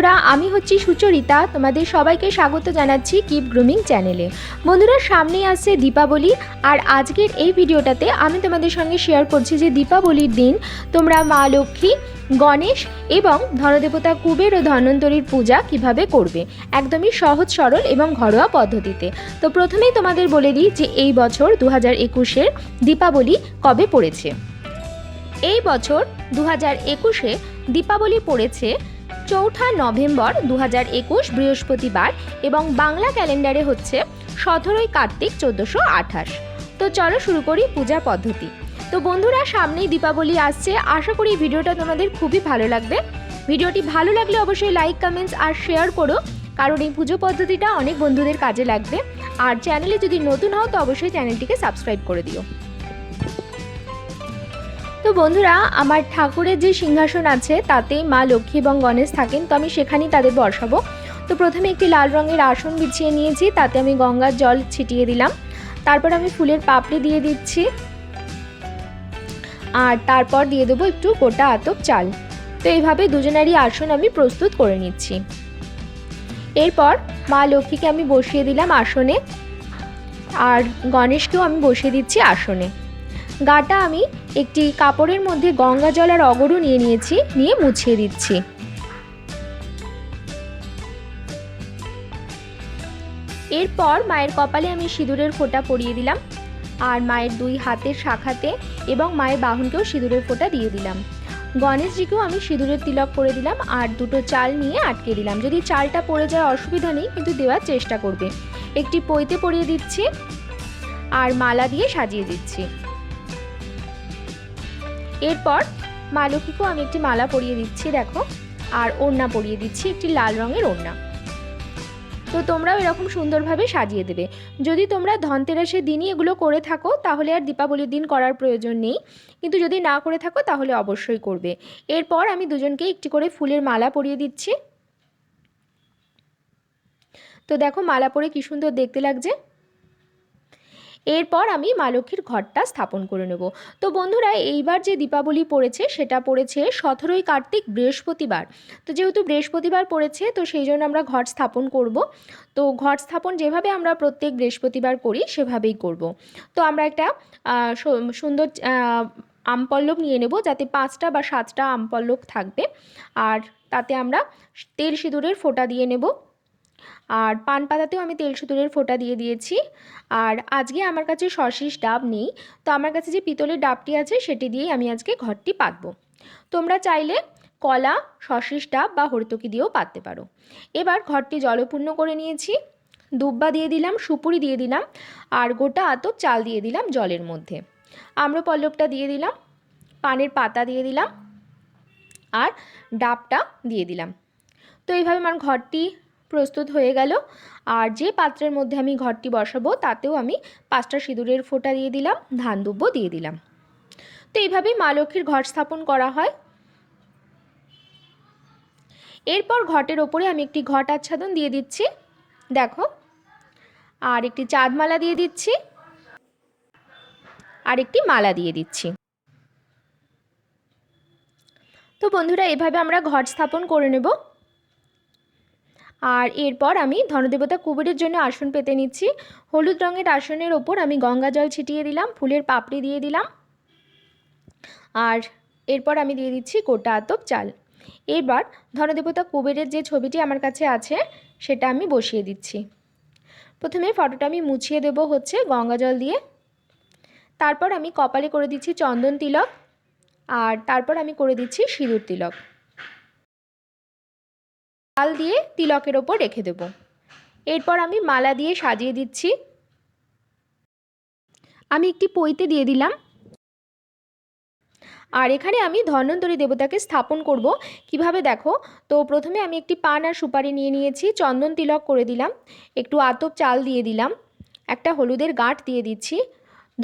বন্ধুরা, আমি হচ্ছি সুচরিতা। তোমাদের সবাইকে স্বাগত জানাচ্ছি কিপ গ্রুমিং চ্যানেলে বন্ধুরা, সামনেই আসছে দীপাবলি, আর আজকের এই ভিডিওটাতে আমি তোমাদের সঙ্গে শেয়ার করছি যে দীপাবলির দিন তোমরা মা লক্ষ্মী, গণেশ এবং ধনদেবতা কুবের ও ধন্বন্তরীর পূজা কীভাবে করবে? একদমই সহজ, সরল এবং ঘরোয়া পদ্ধতিতে। তো প্রথমেই তোমাদের বলে দিই যে এই বছর দু হাজার একুশের দীপাবলি কবে পড়েছে। এই বছর দু হাজার একুশে দীপাবলি পড়েছে চৌঠা নভেম্বর দু হাজার একুশ বৃহস্পতিবার এবং বাংলা ক্যালেন্ডারে হচ্ছে সতেরোই কার্তিক চোদ্দোশো আঠাশ। তো চলো শুরু করি পূজা পদ্ধতি। তো বন্ধুরা, সামনেই দীপাবলি আসছে। আশা করি ভিডিওটা তোমাদের খুবই ভালো লাগবে। ভিডিওটি ভালো লাগলে অবশ্যই লাইক, কমেন্টস আর শেয়ার করো, কারণ এই পুজো পদ্ধতিটা অনেক বন্ধুদের কাজে লাগবে। আর চ্যানেলে যদি নতুন হও, তো অবশ্যই চ্যানেলটিকে সাবস্ক্রাইব করে দিও। তো বন্ধুরা, আমার ঠাকুরের যে সিংহাসন আছে তাতে মা লক্ষ্মী এবং গণেশ থাকেন, তো আমি সেখানেই তাদের বসাবো। তো প্রথমে একটি লাল রঙের আসন বিছিয়ে নিয়েছি, তাতে আমি গঙ্গার জল ছিটিয়ে দিলাম। তারপর আমি ফুলের পাপড়ি দিয়ে দিচ্ছি। আর তারপর দিয়ে দেবো একটু গোটা আতপ চাল। তো এইভাবে দুজনারই আসন আমি প্রস্তুত করে নিচ্ছি। এরপর মা লক্ষ্মীকে আমি বসিয়ে দিলাম আসনে। আর গণেশকেও আমি বসিয়ে দিচ্ছি আসনে। গাটা আমি একটি কাপড়ের মধ্যে গঙ্গা জল আর অগরু নিয়ে নিয়েছি, নিয়ে মুছিয়ে দিচ্ছি। এরপর মায়ের কপালে আমি সিঁদুরের ফোঁটা পরিয়ে দিলাম আর মায়ের দুই হাতের শাখাতে এবং মায়ের বাহনকেও সিঁদুরের ফোঁটা দিয়ে দিলাম। গণেশজিকেও আমি সিঁদুরের তিলক করে দিলাম আর দুটো চাল নিয়ে আটকে দিলাম। যদি চালটা পড়ে যায় অসুবিধা নেই, কিন্তু দেওয়ার চেষ্টা করবে। একটি পইতে পরিয়ে দিচ্ছি আর মালা দিয়ে সাজিয়ে দিচ্ছি। এরপর মা লক্ষ্মীকেও আমি একটি মালা পরিয়ে দিচ্ছি, দেখো। আর ওড়না পরিয়ে দিচ্ছি, একটি লাল রঙের ওড়না। তো তোমরাও এরকম সুন্দরভাবে সাজিয়ে দেবে। যদি তোমরা ধনতেরাসের দিনই এগুলো করে থাকো, তাহলে আর দীপাবলির দিন করার প্রয়োজন নেই। কিন্তু যদি না করে থাকো, তাহলে অবশ্যই করবে। এরপর আমি দুজনকে একটি করে ফুলের মালা পরিয়ে দিচ্ছি। তো দেখো মালা পরে কী সুন্দর দেখতে লাগছে। এরপর আমি মা লক্ষ্মীর ঘরটা স্থাপন করে নেব। তো বন্ধুরা, এইবার যে দীপাবলি পড়েছে, সেটা পড়েছে সতেরোই কার্তিক বৃহস্পতিবার। তো যেহেতু বৃহস্পতিবার পড়েছে, তো সেই জন্য আমরা ঘর স্থাপন করব। তো ঘর স্থাপন যেভাবে আমরা প্রত্যেক বৃহস্পতিবার করি, সেভাবেই করব। তো আমরা একটা সুন্দর আমপল্লব নিয়ে নেব, যাতে পাঁচটা বা সাতটা আমপল্লব থাকবে। আর তাতে আমরা তেল সিঁদুরের ফোঁটা দিয়ে নেব। আর পান পাতাতেও আমি তেল সিঁদুরের ফোঁটা দিয়ে দিয়েছি। আর আজকে আমার কাছে সশিস ডাব নেই, তো আমার কাছে যে পিতলের ডাবটি আছে সেটি দিয়েই আমি আজকে ঘরটি পাতবো। তোমরা চাইলে কলা, সশিস ডাব বা হরিতকি দিয়েও পাততে পারো। এবার ঘরটি জলপূর্ণ করে নিয়েছি। দুব্বা দিয়ে দিলাম, সুপুরি দিয়ে দিলাম, আর গোটা আতপ চাল দিয়ে দিলাম জলের মধ্যে। আম্রপল্লবটা দিয়ে দিলাম, পানের পাতা দিয়ে দিলাম, আর ডাবটা দিয়ে দিলাম। তো এইভাবে আমার ঘরটি প্রস্তুত হয়ে গেল। আর যে পাত্রের মধ্যে আমি ঘরটি বসাবো, তাতেও আমি পাঁচটা সিঁদুরের ফোঁটা দিয়ে দিলাম, ধান দুব্বো দিয়ে দিলাম। তো এইভাবেই মা লক্ষ্মীর ঘর স্থাপন করা হয়। এরপর ঘটের ওপরে আমি একটি ঘট আচ্ছাদন দিয়ে দিচ্ছি। দেখো, আর একটি চাঁদমালা দিয়ে দিচ্ছি। আর একটি মালা দিয়ে দিচ্ছি। তো বন্ধুরা, এভাবে আমরা ঘট স্থাপন করে নেব। আর এরপর আমি ধনদেবতা কুবেরের জন্য আসন পেতে নিচ্ছি। হলুদ রঙের আসনের ওপর আমি গঙ্গা জল ছিটিয়ে দিলাম, ফুলের পাপড়ি দিয়ে দিলাম। আর এরপর আমি দিয়ে দিচ্ছি গোটা আতপ চাল। এবার ধনদেবতা কুবেরের যে ছবিটি আমার কাছে আছে, সেটা আমি বসিয়ে দিচ্ছি। প্রথমে ফটোটা আমি মুছিয়ে দেব হচ্ছে গঙ্গা জল দিয়ে। তারপর আমি কপালে করে দিচ্ছি চন্দন তিলক। আর তারপর আমি করে দিচ্ছি সিঁদুর তিলক। তাল দিয়ে তিলকের ওপর রেখে দেব। এরপর আমি মালা দিয়ে সাজিয়ে দিচ্ছি। আমি একটি পইতে দিয়ে দিলাম। আর এখানে আমি ধন্বন্তরী দেবতাকে স্থাপন করব। কীভাবে দেখো? তো প্রথমে আমি একটি পান আর সুপারি নিয়ে নিয়েছি, চন্দন তিলক করে দিলাম, একটু আতপ চাল দিয়ে দিলাম, একটা হলুদের গাঁট দিয়ে দিচ্ছি।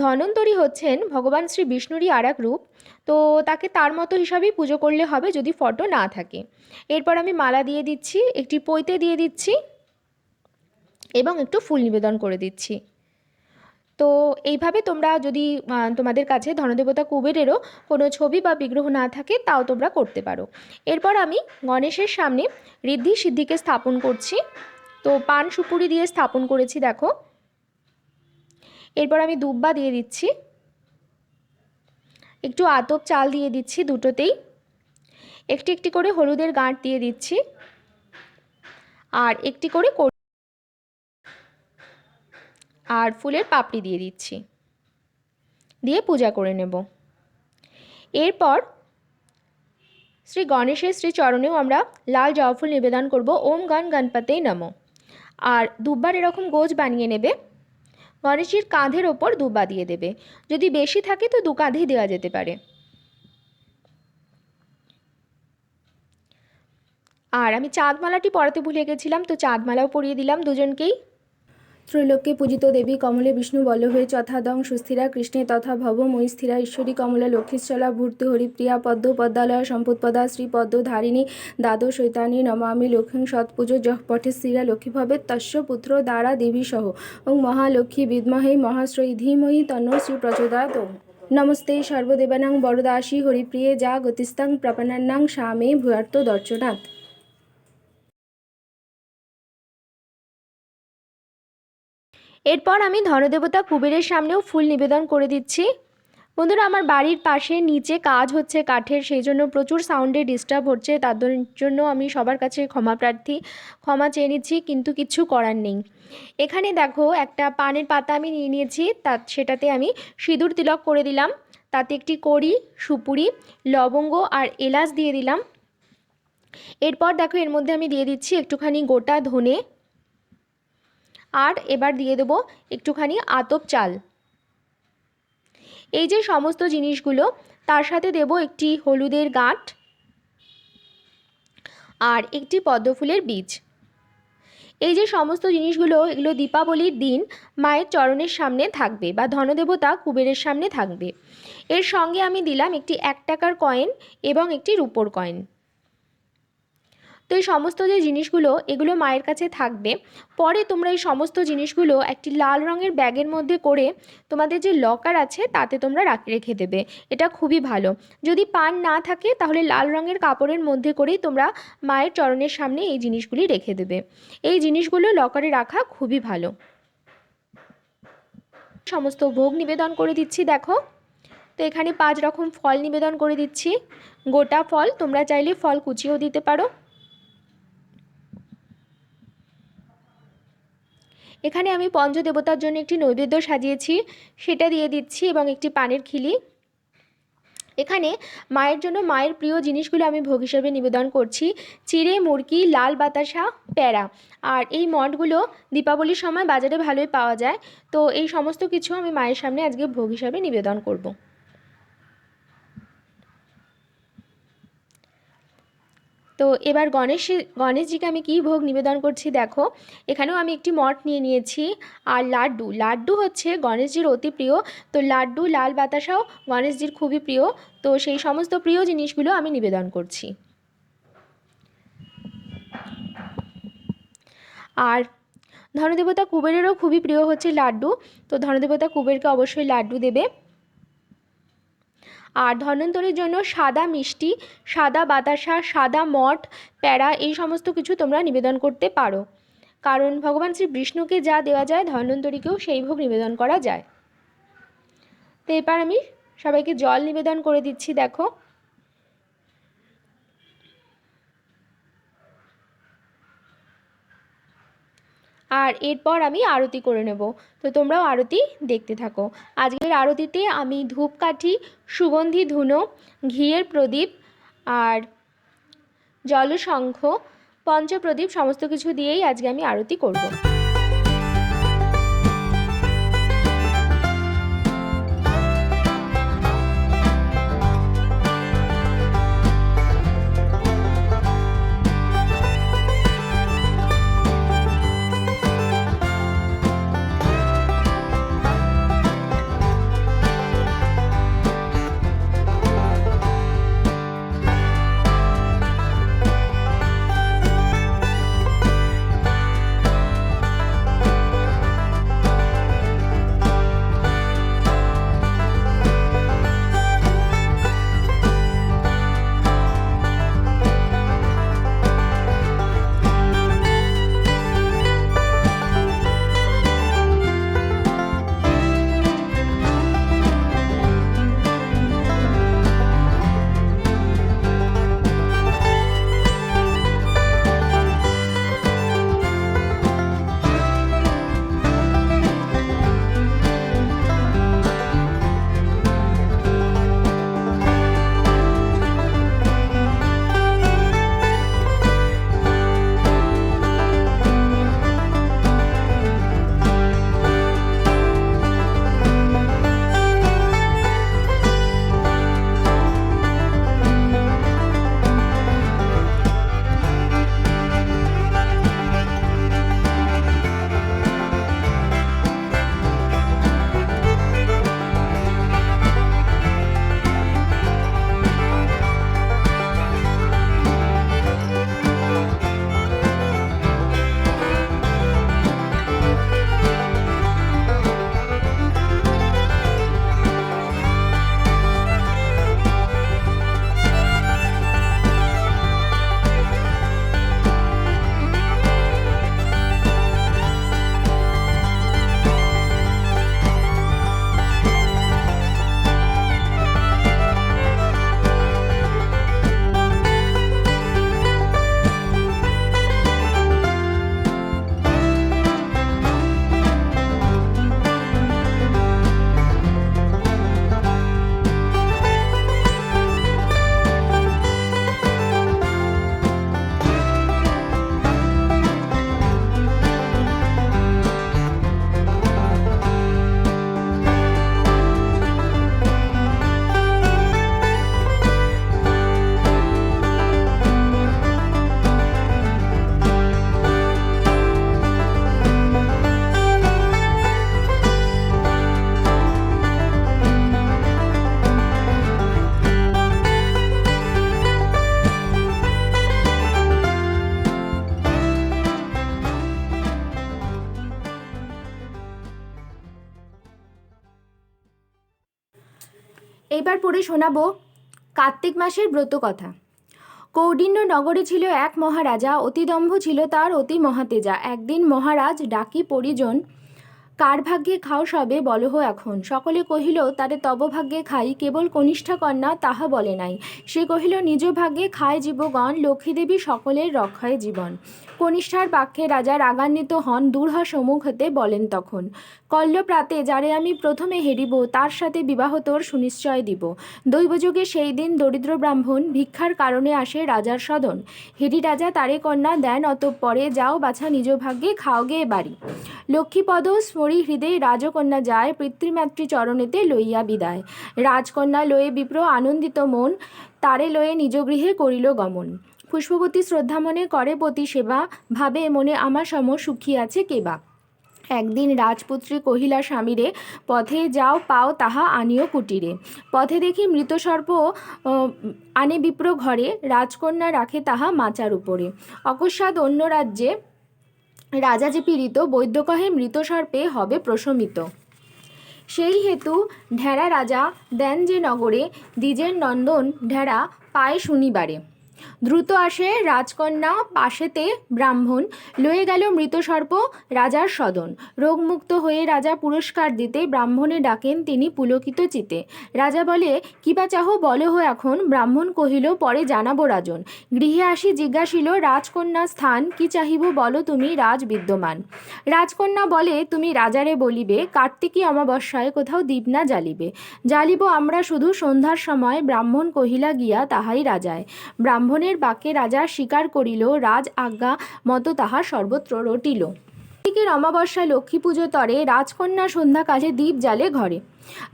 ধন্বন্তরী হচ্ছেন ভগবান শ্রী বিষ্ণুরই আর এক রূপ। তো তাকে তার মতো হিসাবেই পুজো করলে হবে যদি ফটো না থাকে। এরপর আমি মালা দিয়ে দিচ্ছি, একটি পৈতে দিয়ে দিচ্ছি এবং একটু ফুল নিবেদন করে দিচ্ছি। তো এইভাবে তোমরা যদি তোমাদের কাছে ধনদেবতা কুবেরেরও কোনো ছবি বা বিগ্রহ না থাকে, তাও তোমরা করতে পারো। এরপর আমি গণেশের সামনে ঋদ্ধি সিদ্ধিকে স্থাপন করছি। তো পান সুপুরি দিয়ে স্থাপন করেছি, দেখো। এরপর আমি দুব্বা দিয়ে দিচ্ছি। একটু আতপ চাল দিয়ে দিচ্ছি দুটোতেই। একটি একটি করে হলুদের গাঁট দিয়ে দিচ্ছি। আর একটি করে আর ফুলের পাপড়ি দিয়ে দিচ্ছি। দিয়ে পূজা করে নেব। এরপর শ্রী গণেশের শ্রী চরণেও আমরা লাল জবা ফুল নিবেদন করব। ওম গণ গণপতে নমঃ। আর দুব্বার এরকম গোজ বানিয়ে নেবে। গণেশজির কাঁধের ওপর দুবা দিয়ে দেবে। যদি বেশি থাকে তো দু কাঁধেই দেওয়া যেতে পারে। আর আমি চাঁদমালাটি পরাতে ভুলে গেছিলাম, তো চাঁদমালাও পরিয়ে দিলাম দুজনকেই। ত্রৈলোক্যে পূজিত দেবী কমলে বিষ্ণু বল্লভে যথাদং সুস্থিরা কৃষ্ণে তথা ভব ময়ীস্থিরা ঈশ্বরী কমলা লক্ষ্মীশ্চলা ভূর্ত হরিপ্রিয়া পদ্ম পদ্মালয়া সম্পদপদা শ্রীপদ্ম ধারিণী দ্বাদশ শৈতানী নমামি লক্ষ্মী সৎপুজো যহ পঠে শ্রীরা লক্ষ্মী ভবে তস্য পুত্র দ্বারা দেবী সহ। ওং মহালক্ষ্মী বিদ্মহে মহাশ্রয়ী ধীমহি তন্ন শ্রী প্রচোদয়াত নমস্তে সর্বদেবানাং বরদাসী হরিপ্রিয়ে যা গতিস্তাং প্রপন্নাং স্বামে ভূয়ার্ত দর্শনাথ। এরপর আমি ধনদেবতা কুবেরের সামনেও ফুল নিবেদন করে দিচ্ছি। বন্ধুরা, আমার বাড়ির পাশে নিচে কাজ হচ্ছে কাঠের, সেই জন্য প্রচুর সাউন্ডে ডিস্টার্ব হচ্ছে। তার জন্য আমি সবার কাছে ক্ষমা প্রার্থী, ক্ষমা চেয়ে নিচ্ছি, কিন্তু কিছু করার নেই। এখানে দেখো, একটা পানের পাতা আমি নিয়ে নিয়েছি, তা সেটাতে আমি সিঁদুর তিলক করে দিলাম। তাতে একটি কড়ি, সুপুরি, লবঙ্গ আর এলাচ দিয়ে দিলাম। এরপর দেখো, এর মধ্যে আমি দিয়ে দিচ্ছি একটুখানি গোটা ধনে। আর এবার দিয়ে দেবো একটুখানি আতপ চাল। এই যে সমস্ত জিনিসগুলো, তার সাথে দেব একটি হলুদের গাঁট আর একটি পদ্মফুলের বীজ। এই যে সমস্ত জিনিসগুলো, এগুলো দীপাবলির দিন মায়ের চরণের সামনে থাকবে বা ধনদেবতা কুবেরের সামনে থাকবে। এর সঙ্গে আমি দিলাম একটি এক টাকার কয়েন এবং একটি রুপোর কয়েন তো এই সমস্ত যে জিনিসগুলো, এগুলো মায়ের কাছে থাকবে। পরে তোমরা এই সমস্ত জিনিসগুলো একটি লাল রঙের ব্যাগের মধ্যে করে তোমাদের যে লকার আছে, তাতে তোমরা রাখ- দেবে। এটা খুবই ভালো। যদি পান না থাকে, তাহলে লাল রঙের কাপড়ের মধ্যে করেই তোমরা মায়ের চরণের সামনে এই জিনিসগুলি রেখে দেবে। এই জিনিসগুলো লকারে রাখা খুবই ভালো। সমস্ত ভোগ নিবেদন করে দিচ্ছি, দেখো। তো এখানে পাঁচ রকম ফল নিবেদন করে দিচ্ছি। গোটা ফল তোমরা চাইলে ফল কুচিয়েও দিতে পারো। এখানে আমি পঞ্চদেবতার জন্য একটি নৈবেদ্য সাজিয়েছি। সেটা দিয়ে দিচ্ছি এবং একটি পানের খিলি। এখানে মায়ের জন্য মায়ের প্রিয় জিনিসগুলো আমি ভোগ হিসাবে নিবেদন করছি। চিড়ে, মুরগি, লাল বাতাসা, প্যারা। আর এই মঠগুলো দীপাবলির সময় বাজারে ভালোই পাওয়া যায়। তো এই সমস্ত কিছু আমি মায়ের সামনে আজকে ভোগ হিসাবে নিবেদন করব। তো এবার গণেশ, গণেশজিকে আমি কী ভোগ নিবেদন করছি দেখো, এখানেও আমি একটি মঠ নিয়ে নিয়েছি আর লাড্ডু। লাড্ডু হচ্ছে গণেশজির অতি প্রিয়, তো লাড্ডু, লাল বাতাসাও গণেশজির খুবই প্রিয়, তো সেই সমস্ত প্রিয় জিনিসগুলো আমি নিবেদন করছি। আর ধনদেবতা কুবেরেরও খুবই প্রিয় হচ্ছে লাড্ডু, তো ধনদেবতা কুবেরকে অবশ্যই লাড্ডু দেবে। আর ধন্বন্তরীর জন্য সাদা মিষ্টি, সাদা বাতাসা, সাদা মঠ, প্যারা এই সমস্ত কিছু তোমরা নিবেদন করতে পারো। কারণ ভগবান শ্রী বিষ্ণুকে যা দেওয়া যায় ধন্বন্তরীকেও সেই ভোগ নিবেদন করা যায়। তো এবার আমি সবাইকে জল নিবেদন করে দিচ্ছি, দেখো। আর এরপর আমি আরতি করে নেব। তো তোমরাও আরতি দেখতে থাকো। আজকের আরতিতে আমি ধূপকাঠি, সুগন্ধি ধুনো, ঘিয়ের প্রদীপ আর জলশঙ্খ পঞ্চপ্রদীপ সমস্ত কিছু দিয়েই আজকে আমি আরতি করব। এইবার পড়ে শোনাবো কার্তিক মাসের ব্রত কথা। কৌডিন্য নগরে ছিল এক মহারাজা, অতিদম্ভ ছিল তার অতি মহাতেজা। একদিন মহারাজ ডাকি পরিজন কার ভাগ্যে খাও সবে বলহ এখন। সকলে কহিল তারে তব ভাগ্যে খাই, কেবল কনিষ্ঠা কন্যা তাহা বলে নাই। সে কহিল, নিজ ভাগ্যে খায় জীবগণ, লক্ষ্মীদেবী সকলের রক্ষায় জীবন। কনিষ্ঠার বাক্যে রাজা রাগান্বিত হন দূর হ সম্মুখ হতে বলেন তখন কল্লপ্রাতে যারে আমি প্রথমে হেরিব, তার সাথে বিবাহ তোর সুনিশ্চয় দিব। দৈবযোগে সেই দিন দরিদ্র ব্রাহ্মণ ভিক্ষার কারণে আসে রাজার সদন। হেরি রাজা তারে কন্যা দেন, অতঃপরে যাও বাছা নিজ ভাগ্যে খাওগে বাড়ি। লক্ষ্মীপদ স্মরি হৃদয়ে রাজকন্যা যায়, পিতৃমাতৃ চরণেতে লইয়া বিদায়। রাজকন্যা লয়ে বিপ্র আনন্দিত মন, তারে লয়ে নিজ গৃহে করিল গমন। পুষ্পবতী শ্রদ্ধা মনে করে পতি সেবা, ভাবে মনে আমার সম সুখী আছে কেবা একদিন রাজপুত্রী কহিলা, স্বামীরে, পথে যাও, পাও তাহা আনিও কুটিরে। পথে দেখি মৃত সর্প আনে বিপ্র ঘরে, রাজকন্যা রাখে তাহা মাচার উপরে। অকস্মাৎ অন্য রাজ্যে রাজা যে পীড়িত বৈদ্যকহে মৃত সর্পে হবে প্রশমিত। সেই হেতু ঢেরা রাজা দেন যে নগরে দ্বিজের নন্দন ঢেরা পায় শনিবারে। দ্রুত আসে রাজকন্যা পাশেতে ব্রাহ্মণ। লয়ে গেল মৃত সর্প রাজার সদন। রোগমুক্ত হয়ে রাজা পুরস্কার দিতে ব্রাহ্মণে ডাকেন তিনি পুলকিত চিতে। রাজা বলে কিবা চাহ বলহ এখন। ব্রাহ্মণ কহিল, পরে জানাব রাজন। গৃহে আসি জিজ্ঞাসিল রাজকন্যা স্থান কি চাহিব বলো তুমি, রাজ বিদ্যমান? রাজকন্যা বলে, তুমি রাজারে বলিবে, কার্তিকী অমাবস্যায় কোথাও দীপ না জ্বালিবে। জ্বালিব আমরা শুধু সন্ধ্যার সময়। ব্রাহ্মণ কহিলা, গিয়া তাহাই রাজায়। ব্রাহ্মণের বাক্যে রাজা স্বীকার করিল রাজ আজ্ঞা মতো তাহা সর্বত্র রটিল। কার্তিকের অমাবস্যা লক্ষ্মী পুজো তরে রাজকন্যা সন্ধ্যাকালে দীপ জ্বালে ঘরে।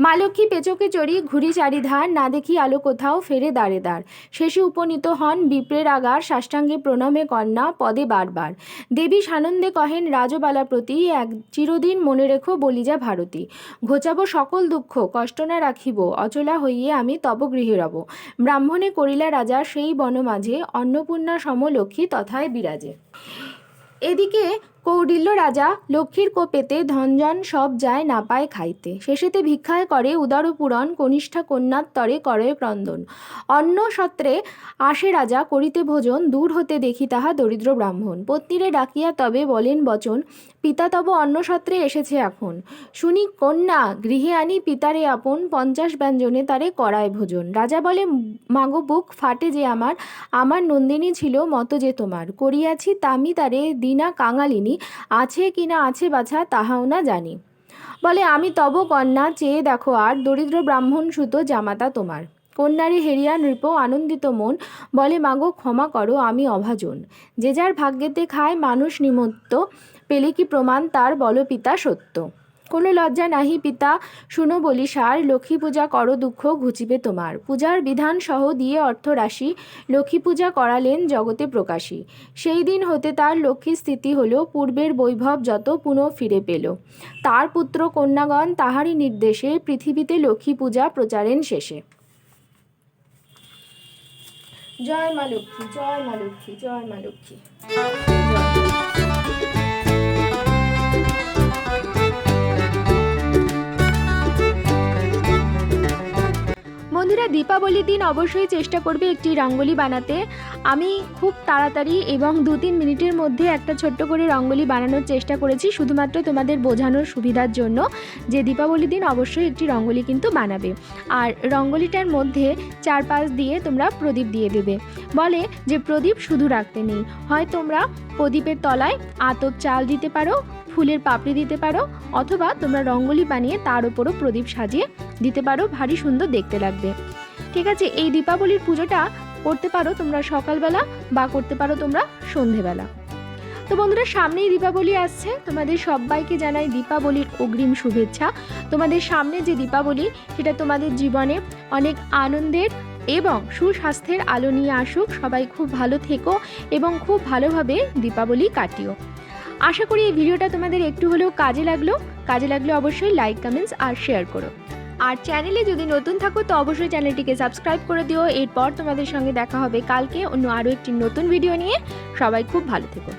মা লক্ষ্মী পেচকে চড়ি ঘুরি চারিধার, না দেখি আলো কোথাও ফেরে দাঁড়ে দাঁড় শেষে উপনীত হন বিপ্রের আগার, সাষ্টাঙ্গে প্রণমে কন্যা পদে বারবার। দেবী সানন্দে কহেন রাজবালা প্রতি এক চিরদিন মনে রেখো বলিজা ভারতী। ঘোচাবো সকল দুঃখ, কষ্ট না রাখিব, অচলা হইয়ে আমি তব গৃহে রব। ব্রাহ্মণে করিলা রাজা সেই বন মাঝে অন্নপূর্ণা সমলক্ষ্মী তথায় বিরাজে। এদিকে কৌডিল্য রাজা লক্ষ্মীর কোপেতে ধনজন সব যায় না পায় খাইতে। শেষেতে ভিক্ষায় করে উদার পূরণ কনিষ্ঠা কন্যার তরে করে ক্রন্দন। অন্ন সত্রে আসে রাজা করিতে ভোজন, দূর হতে দেখি তাহা দরিদ্র ব্রাহ্মণ। পত্নীরে ডাকিয়া তবে বলেন, বচন, পিতা তব অন্য সত্রে এসেছে এখন। শুনি কন্যা, গৃহে আনি পিতারে আপন, পঞ্চাশ ব্যঞ্জনে তারে করায় ভোজন। রাজা বলে মাগো বুক ফাটে যে আমার আমার নন্দিনী ছিল মতো যে তোমার। করিয়াছি তামি তারে দিনা কাঙালিনী আছে কি না আছে বাছা তাহাও না জানি। বলে, আমি তব কন্যা, চেয়ে দেখো আর দরিদ্র ব্রাহ্মণ সুতো জামাতা তোমার। কন্যারে হেরিয়া নৃপ আনন্দিত মন, বলে, মাগো, ক্ষমা করো, আমি অভাজন। যে যার ভাগ্যেতে খায় মানুষ নিমত্ত, পেলে কি প্রমাণ তার বলপিতা সত্য? কোনো লজ্জা নাহি পিতা। শুনো বলি সার, লক্ষ্মী পূজা করো দুঃখ ঘুচিবে তোমার। পূজার বিধান সহ দিয়ে অর্থ রাশি, লক্ষ্মী পূজা করালেন জগতে প্রকাশী। সেই দিন হতে তার লক্ষ্মী স্থিতি হলো, পূর্বের বৈভব যত পুনঃ ফিরে পেল। তার পুত্র কন্যাগণ তাহারই নির্দেশে পৃথিবীতে লক্ষ্মী পূজা প্রচারেন শেষে। জয় মা লক্ষ্মী, জয় মা লক্ষ্মী, জয় মা লক্ষ্মী। বন্ধুরা দীপাবলির দিন অবশ্যই চেষ্টা করবে একটি রঙ্গোলি বানাতে। আমি খুব তাড়াতাড়ি এবং দু তিন মিনিটের মধ্যে একটা ছোট্ট করে রঙ্গোলি বানানোর চেষ্টা করেছি, শুধুমাত্র তোমাদের বোঝানোর সুবিধার জন্য যে দীপাবলির দিন অবশ্যই একটি রঙ্গোলি কিন্তু বানাবে। আর রঙ্গোলিটার মধ্যে চারপাশ দিয়ে তোমরা প্রদীপ দিয়ে দেবে। বলে যে প্রদীপ শুধু রাখতে নেই, হয় তোমরা প্রদীপের তলায় আতপ চাল দিতে পারো ফুলের পাপড়ি দিতে পারো, অথবা তোমরা রঙ্গোলি বানিয়ে তার উপরও প্রদীপ সাজিয়ে দিতে পারো, ভারী সুন্দর দেখতে লাগবে। ঠিক আছে, এই দীপাবলির পুজোটা করতে পারো তোমরা সকালবেলা বা করতে পারো তোমরা সন্ধেবেলা। তো বন্ধুরা, সামনেই দীপাবলি আসছে। তোমাদের সবাইকে জানাই দীপাবলির অগ্রিম শুভেচ্ছা। তোমাদের সামনে যে দীপাবলি, সেটা তোমাদের জীবনে অনেক আনন্দের এবং সুস্বাস্থ্যের আলো নিয়ে আসুক। সবাই খুব ভালো থেকো এবং খুব ভালোভাবে দীপাবলি কাটিও। আশা করি এই ভিডিওটা তোমাদের একটু হলেও কাজে লাগল। কাজে লাগলে অবশ্যই লাইক কমেন্টস আর শেয়ার করো। আর চ্যানেলে যদি নতুন থাকো, তো অবশ্যই চ্যানেলটিকে সাবস্ক্রাইব করে দিও। এরপর তোমাদের সঙ্গে দেখা হবে কালকে অন্য আরও একটি নতুন ভিডিও নিয়ে। সবাই খুব ভালো থেকো।